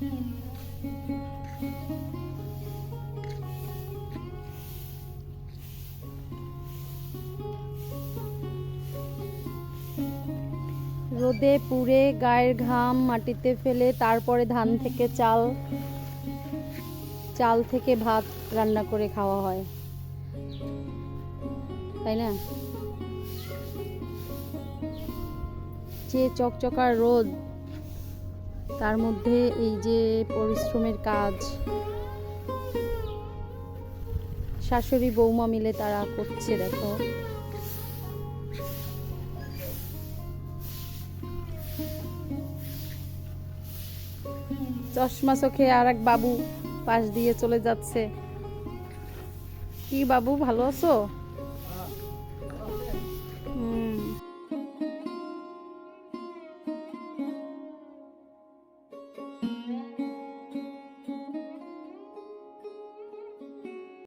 রোদে পুড়ে গায়ের ঘাম মাটিতে ফেলে তারপরে ধান থেকে চাল চাল থেকে ভাত রান্না করে খাওয়া হয়। তাই না? যে চকচকার রোদ তার মধ্যে এই যে পরিশ্রমের কাজ, শাশুড়ি বৌমা মিলে তারা করছে, দেখো। চশমা চোখে আর এক বাবু পাশ দিয়ে চলে যাচ্ছে। কি বাবু, ভালো আছো?